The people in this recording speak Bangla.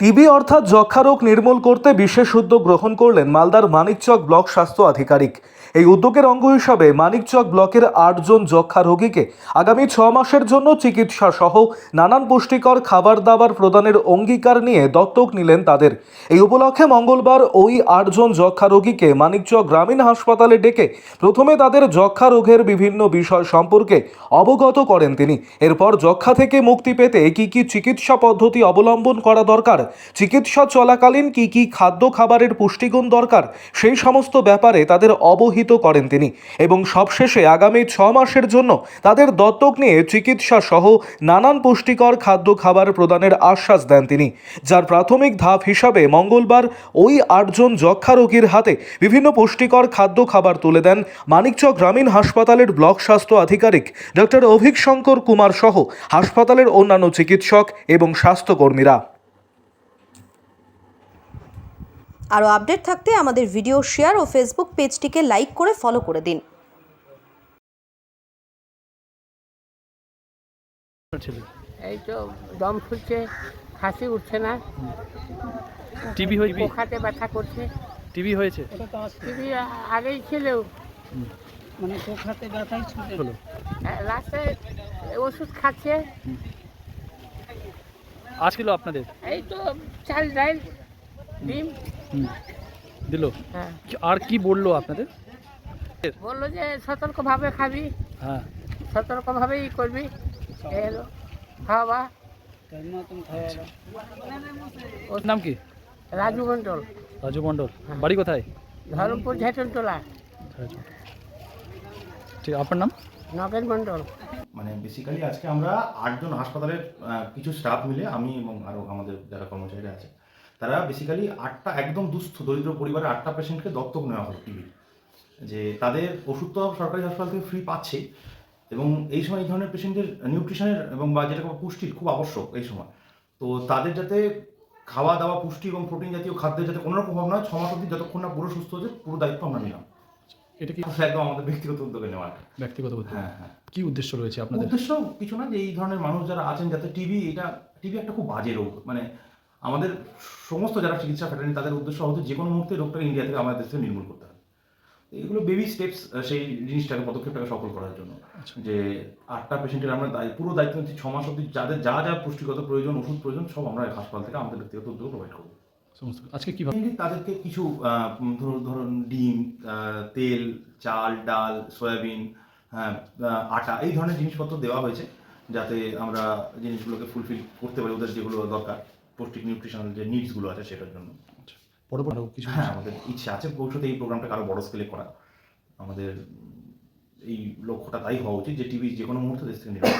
টিবি অর্থাৎ যক্ষা রোগ নির্মূল করতে বিশেষ উদ্যোগ গ্রহণ করলেন মালদার মানিকচক ব্লক স্বাস্থ্য আধিকারিক। এই উদ্যোগের অঙ্গ হিসাবে মানিকচক ব্লকের আটজন যক্ষা রোগীকে আগামী ছ মাসের জন্য চিকিৎসা সহ নানান পুষ্টিকর খাবার দাবার প্রদানের অঙ্গীকার নিয়ে দত্তক নিলেন তাদের। এই উপলক্ষে মঙ্গলবার ওই আটজন যক্ষা রোগীকে মানিকচক গ্রামীণ হাসপাতালে ডেকে প্রথমে তাদের যক্ষা রোগের বিভিন্ন বিষয় সম্পর্কে অবগত করেন তিনি। এরপর যক্ষা থেকে মুক্তি পেতে কি কি চিকিৎসা পদ্ধতি অবলম্বন করা দরকার চিকিৎসা চলাকালীন কি কি খাদ্য খাবারের পুষ্টিগুণ দরকার, সেই সমস্ত ব্যাপারে তাদের অবহিত করেন তিনি এবং সবশেষে আগামী ছ মাসের জন্য তাদের দত্তক নিয়ে চিকিৎসা সহ নানান পুষ্টিকর খাদ্য খাবার প্রদানের আশ্বাস দেন তিনি, যার প্রাথমিক ধাপ হিসাবে মঙ্গলবার ওই আটজন যক্ষা রোগীর হাতে বিভিন্ন পুষ্টিকর খাদ্য খাবার তুলে দেন মানিকচক গ্রামীণ হাসপাতালের ব্লক স্বাস্থ্য আধিকারিক ডক্টর অভিক শঙ্কর কুমার সহ হাসপাতালের অন্যান্য চিকিৎসক এবং স্বাস্থ্যকর্মীরা। আরও আপডেট থাকতে আমাদের ভিডিও শেয়ার ও ফেসবুক পেজটিকে লাইক করে ফলো করে দিন। এই তো দম ফুলছে হাসি উঠছে না। টিবি হয়ে পোখাতে ব্যথা করছে। টিবি হয়েছে? টিভি আগেই ছিল। মানে পোখাতে ব্যথাই ছিল। লাস্টে ওষুধ খাচ্ছে। আজ ছিল আপনাদের? এই তো চাল ডাল ডিম। দিল? হ্যাঁ। আর কি বলল আপনাদের? বলল যে সতর্কভাবে খাবি। হ্যাঁ। সতর্কভাবেই করবি। এই খাওয়া। ওর নাম কি? রাজু মণ্ডল। রাজু মণ্ডল। বাড়ি কোথায়? ধরমপুর ঝেটনটোলা। ঠিক আপনার নাম? নগেন মণ্ডল। মানে বেসিক্যালি আজকে আমরা আটজন হাসপাতালের কিছু স্টাফ মিলে আমি এবং আরও আমাদের যারা কর্মচারীরা আছে তারা বেসিক্যালি আটটা একদম দুস্থ দরিদ্র পরিবারের আটটা পেশেন্টকে দত্তক নেওয়া হলো টিভির যে তাদের ওষুধ তো সরকারি হাসপাতাল থেকে ফ্রি পাচ্ছে এবং এই সময় এই ধরনের পেশেন্টের নিউট্রিশনের এবং বা যেটা পুষ্টির খুব আবশ্যক এই সময়। তো তাদের যাতে খাওয়া দাওয়া পুষ্টি এবং প্রোটিন জাতীয় খাদ্যের যাতে কোনো রকম অভাব নয় ছ মাস অবধি যতক্ষণ না পুরো সুস্থ হচ্ছে পুরো দায়িত্ব আমরা নিলাম। এটা কি একদম আমাদের ব্যক্তিগত উদ্যোগে নেওয়া। ব্যক্তিগত হ্যাঁ হ্যাঁ। কি উদ্দেশ্য রয়েছে আপনাদের? উদ্দেশ্য কিছু না যে এই ধরনের মানুষ যারা আছেন যাতে টিভি এটা টিভি একটা খুব বাজে রোগ। মানে আমাদের সমস্ত যারা চিকিৎসা ফেটেনি তাদের উদ্দেশ্য হচ্ছে যে কোনো মুহূর্তে রোগটাকে ইন্ডিয়া থেকে আমাদের দেশ নির্মূল করতে হবে। এগুলো বেবি স্টেপস সেই জিনিসটাকে পদক্ষেপটাকে সফল করার জন্য। যে আটটা পেশেন্টের আমরা পুরো দায়িত্ব নিচ্ছি ছ মাস অবধি যাদের যা যা পুষ্টিগত প্রয়োজন ওষুধ প্রয়োজন সব আমরা হাসপাতাল থেকে আমাদের ব্যক্তিগত উদ্যোগ প্রোভাইড করব। সমস্ত আজকে কীভাবে তাদেরকে কিছু ধরুন ধরুন ডিম তেল চাল ডাল সয়াবিন হ্যাঁ, আটা এই ধরনের জিনিসপত্র দেওয়া হয়েছে যাতে আমরা জিনিসগুলোকে ফুলফিল করতে পারি ওদের যেগুলো দরকার। পৌষ্টিক নিউট্রিশনাল যে নিডসগুলো আছে সেটার জন্য। পরবর্তী আরও কিছু হ্যাঁ। আমাদের ইচ্ছে আছে ভবিষ্যতে এই প্রোগ্রামটাকে আরও বড় স্কেলে করা। আমাদের এই লক্ষ্যটা তাই হওয়া উচিত যে টিভি যে কোনো মুহূর্তে দেশ থেকে করা।